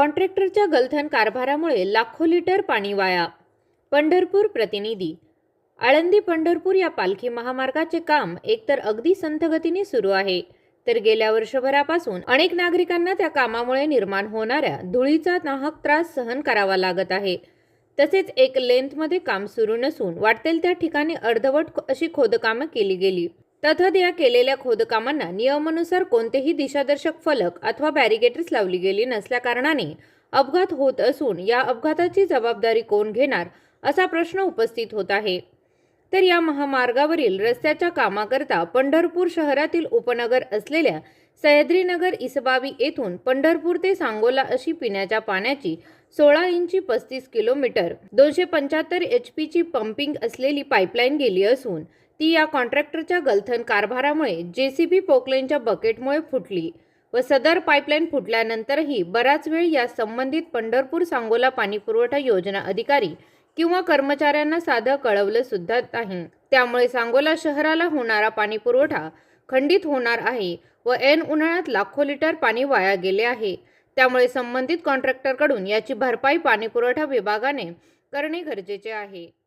कॉन्ट्रॅक्टरच्या गलथन कारभारामुळे लाखो लिटर पाणी वाया. पंढरपूर प्रतिनिधी. आळंदी पंढरपूर या पालखी महामार्गाचे काम एकतर अगदी संथगतीने सुरू आहे तर गेल्या वर्षभरापासून अनेक नागरिकांना त्या कामामुळे निर्माण होणाऱ्या धुळीचा नाहक त्रास सहन करावा लागत आहे. तसेच एक लेंथमध्ये काम सुरू नसून वाटेल त्या ठिकाणी अर्धवट अशी खोदकामं केली गेली. तथात या केलेल्या खोदकामांना नियमानुसार कोणतेही दिशादर्शक फलक अथवा बॅरिगेटर्स लावली गेली नसल्याकारणाने अपघात होत असून या अपघाताची जबाबदारी कोण घेणार असा प्रश्न उपस्थित होत आहे. तर या महामार्गावरील रस्त्याच्या कामाकरता पंढरपूर शहरातील उपनगर असलेल्या सह्याद्रीनगर इसबावी येथून पंढरपूर ते सांगोला अशी पिण्याच्या पाण्याची सोळा इंची पस्तीस किलोमीटर. दोनशे पंच्याहत्तर एच पीची पंपिंग असलेली पाईपलाईन गेली असून ती या कॉन्ट्रॅक्टरच्या गलथन कारभारामुळे जेसीबी पोकलेनच्या बकेटमुळे फुटली व सदर पाईपलाईन फुटल्यानंतरही बराच वेळ या संबंधित पंढरपूर सांगोला पाणीपुरवठा योजना अधिकारी किंवा कर्मचाऱ्यांना साधं कळवलं सुद्धा नाही. त्यामुळे सांगोला शहराला होणारा पाणीपुरवठा खंडित होणार आहे व ऐन उन्हाळ्यात लाखो लिटर पाणी वाया गेले आहे. त्यामुळे संबंधित कॉन्ट्रॅक्टरकडून याची भरपाई पाणीपुरवठा विभागाने करणे गरजेचे आहे.